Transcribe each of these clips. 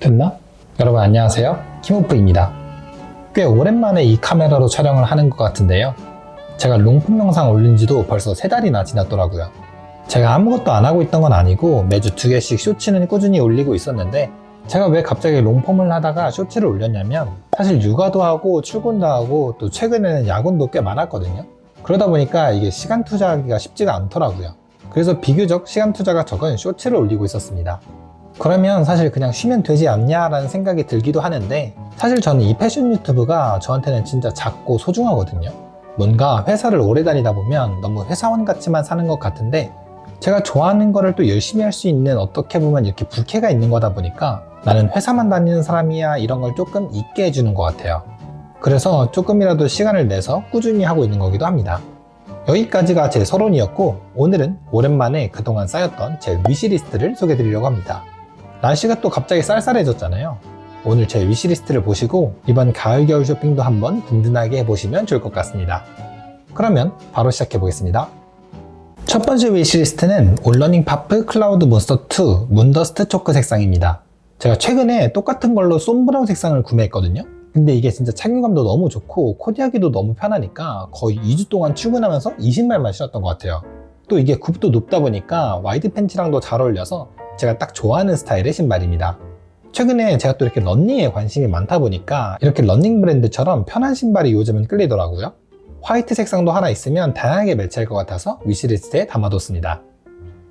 됐나? 여러분 안녕하세요. 키모프입니다. 꽤 오랜만에 이 카메라로 촬영을 하는 것 같은데요. 제가 롱폼 영상 올린 지도 벌써 세 달이나 지났더라고요. 제가 아무것도 안 하고 있던 건 아니고 매주 두 개씩 쇼츠는 꾸준히 올리고 있었는데 제가 왜 갑자기 롱폼을 하다가 쇼츠를 올렸냐면 사실 육아도 하고 출근도 하고 또 최근에는 야근도 꽤 많았거든요. 그러다 보니까 이게 시간 투자하기가 쉽지가 않더라고요. 그래서 비교적 시간 투자가 적은 쇼츠를 올리고 있었습니다. 그러면 사실 그냥 쉬면 되지 않냐라는 생각이 들기도 하는데 사실 저는 이 패션 유튜브가 저한테는 진짜 작고 소중하거든요. 뭔가 회사를 오래 다니다 보면 너무 회사원 같이만 사는 것 같은데 제가 좋아하는 거를 또 열심히 할 수 있는 어떻게 보면 이렇게 부캐가 있는 거다 보니까 나는 회사만 다니는 사람이야 이런 걸 조금 잊게 해주는 것 같아요. 그래서 조금이라도 시간을 내서 꾸준히 하고 있는 거기도 합니다. 여기까지가 제 서론이었고 오늘은 오랜만에 그동안 쌓였던 제 위시리스트를 소개해 드리려고 합니다. 날씨가 또 갑자기 쌀쌀해졌잖아요. 오늘 제 위시리스트를 보시고 이번 가을 겨울 쇼핑도 한번 든든하게 해보시면 좋을 것 같습니다. 그러면 바로 시작해 보겠습니다. 첫 번째 위시리스트는 올러닝 파프 클라우드 몬스터 2 문더스트 초크 색상입니다. 제가 최근에 똑같은 걸로 솜브라운 색상을 구매했거든요. 근데 이게 진짜 착용감도 너무 좋고 코디하기도 너무 편하니까 거의 2주 동안 출근하면서 이 신발만 신었던 것 같아요. 또 이게 굽도 높다 보니까 와이드 팬츠랑도 잘 어울려서 제가 딱 좋아하는 스타일의 신발입니다. 최근에 제가 또 이렇게 런닝에 관심이 많다 보니까 이렇게 런닝 브랜드처럼 편한 신발이 요즘은 끌리더라고요. 화이트 색상도 하나 있으면 다양하게 매치할 것 같아서 위시리스트에 담아뒀습니다.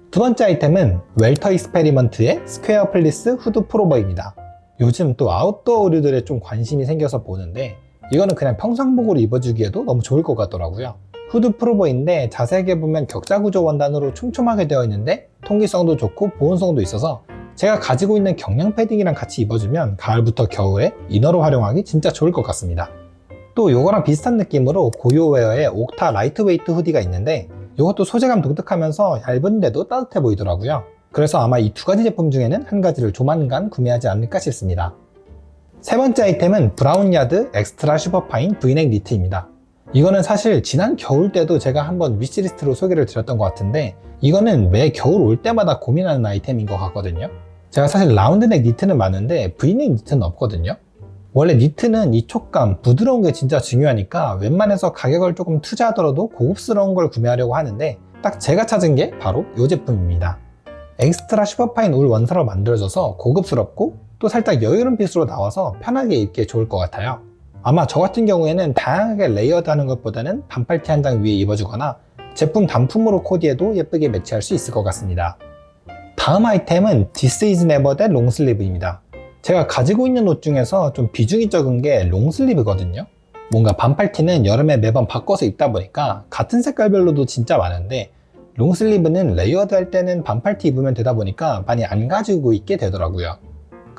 두 번째 아이템은 웰터 익스페리먼트의 스퀘어 플리스 후드 프로버입니다. 요즘 또 아웃도어 의류들에 좀 관심이 생겨서 보는데 이거는 그냥 평상복으로 입어주기에도 너무 좋을 것 같더라고요. 후드 프로버인데 자세하게 보면 격자 구조 원단으로 촘촘하게 되어 있는데 통기성도 좋고 보온성도 있어서 제가 가지고 있는 경량 패딩이랑 같이 입어주면 가을부터 겨울에 이너로 활용하기 진짜 좋을 것 같습니다. 또 요거랑 비슷한 느낌으로 고요웨어의 옥타 라이트웨이트 후디가 있는데 이것도 소재감 독특하면서 얇은데도 따뜻해 보이더라고요. 그래서 아마 이 두 가지 제품 중에는 한 가지를 조만간 구매하지 않을까 싶습니다. 세 번째 아이템은 브라운 야드 엑스트라 슈퍼파인 브이넥 니트입니다. 이거는 사실 지난 겨울 때도 제가 한번 위시리스트로 소개를 드렸던 것 같은데 이거는 매 겨울 올 때마다 고민하는 아이템인 것 같거든요. 제가 사실 라운드넥 니트는 많은데 브이넥 니트는 없거든요. 원래 니트는 이 촉감, 부드러운 게 진짜 중요하니까 웬만해서 가격을 조금 투자하더라도 고급스러운 걸 구매하려고 하는데 딱 제가 찾은 게 바로 이 제품입니다. 엑스트라 슈퍼파인 울 원사로 만들어져서 고급스럽고 또 살짝 여유로운 핏으로 나와서 편하게 입기에 좋을 것 같아요. 아마 저 같은 경우에는 다양하게 레이어드 하는 것보다는 반팔티 한 장 위에 입어주거나 제품 단품으로 코디해도 예쁘게 매치할 수 있을 것 같습니다. 다음 아이템은 This is never the 롱슬리브입니다. 제가 가지고 있는 옷 중에서 좀 비중이 적은 게 롱슬리브거든요. 뭔가 반팔티는 여름에 매번 바꿔서 입다 보니까 같은 색깔별로도 진짜 많은데 롱슬리브는 레이어드 할 때는 반팔티 입으면 되다 보니까 많이 안 가지고 있게 되더라고요.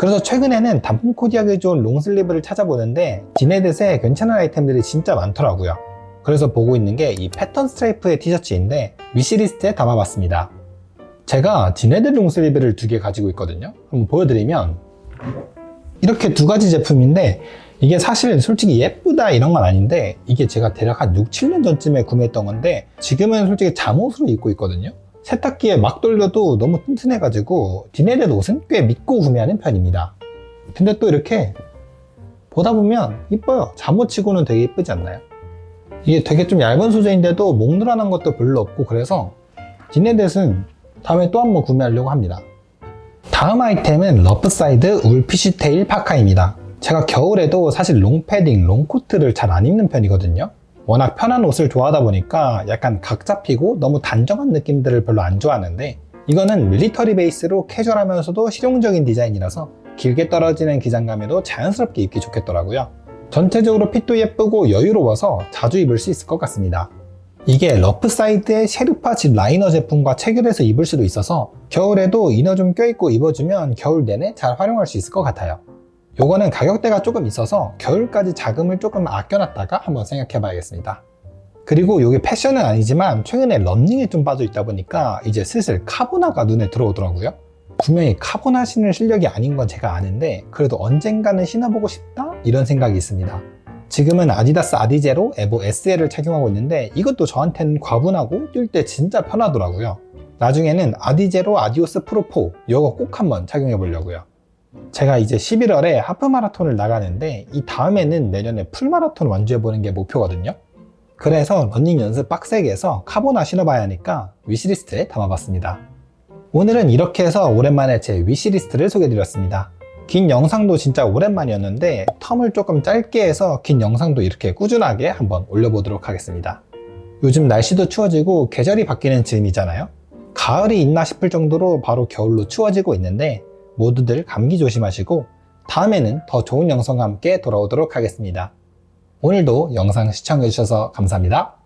그래서 최근에는 단품 코디하기 좋은 롱슬리브를 찾아보는데 디네댓에 괜찮은 아이템들이 진짜 많더라고요. 그래서 보고 있는 게 이 패턴 스트라이프의 티셔츠인데 위시리스트에 담아봤습니다. 제가 디네댓 롱슬리브를 두 개 가지고 있거든요. 한번 보여드리면 이렇게 두 가지 제품인데 이게 사실 솔직히 예쁘다 이런 건 아닌데 이게 제가 대략 한 6, 7년 전쯤에 구매했던 건데 지금은 솔직히 잠옷으로 입고 있거든요. 세탁기에 막 돌려도 너무 튼튼해가지고 디네댓 옷은 꽤 믿고 구매하는 편입니다. 근데 또 이렇게 보다 보면 이뻐요. 잠옷치고는 되게 이쁘지 않나요? 이게 되게 좀 얇은 소재인데도 목 늘어난 것도 별로 없고 그래서 디네댓은 다음에 또 한번 구매하려고 합니다. 다음 아이템은 러프사이드 울 피쉬테일 파카입니다. 제가 겨울에도 사실 롱패딩, 롱코트를 잘 안 입는 편이거든요. 워낙 편한 옷을 좋아하다 보니까 약간 각 잡히고 너무 단정한 느낌들을 별로 안 좋아하는데 이거는 밀리터리 베이스로 캐주얼하면서도 실용적인 디자인이라서 길게 떨어지는 기장감에도 자연스럽게 입기 좋겠더라고요. 전체적으로 핏도 예쁘고 여유로워서 자주 입을 수 있을 것 같습니다. 이게 러프 사이드의 셰르파 집 라이너 제품과 체결해서 입을 수도 있어서 겨울에도 이너 좀 껴입고 입어주면 겨울 내내 잘 활용할 수 있을 것 같아요. 요거는 가격대가 조금 있어서 겨울까지 자금을 조금 아껴놨다가 한번 생각해 봐야겠습니다. 그리고 이게 패션은 아니지만 최근에 런닝에 좀 빠져 있다 보니까 이제 슬슬 카보나가 눈에 들어오더라고요. 분명히 카보나 신을 실력이 아닌 건 제가 아는데 그래도 언젠가는 신어보고 싶다? 이런 생각이 있습니다. 지금은 아디다스 아디제로 에보 SL을 착용하고 있는데 이것도 저한테는 과분하고 뛸 때 진짜 편하더라고요. 나중에는 아디제로 아디오스 프로 4 이거 꼭 한번 착용해 보려고요. 제가 이제 11월에 하프 마라톤을 나가는데 이 다음에는 내년에 풀 마라톤 완주해 보는 게 목표거든요. 그래서 러닝 연습 빡세게 해서 카보나 신어봐야 하니까 위시리스트에 담아봤습니다. 오늘은 이렇게 해서 오랜만에 제 위시리스트를 소개해드렸습니다. 긴 영상도 진짜 오랜만이었는데 텀을 조금 짧게 해서 긴 영상도 이렇게 꾸준하게 한번 올려보도록 하겠습니다. 요즘 날씨도 추워지고 계절이 바뀌는 즈음이잖아요. 가을이 있나 싶을 정도로 바로 겨울로 추워지고 있는데 모두들 감기 조심하시고 다음에는 더 좋은 영상과 함께 돌아오도록 하겠습니다. 오늘도 영상 시청해주셔서 감사합니다.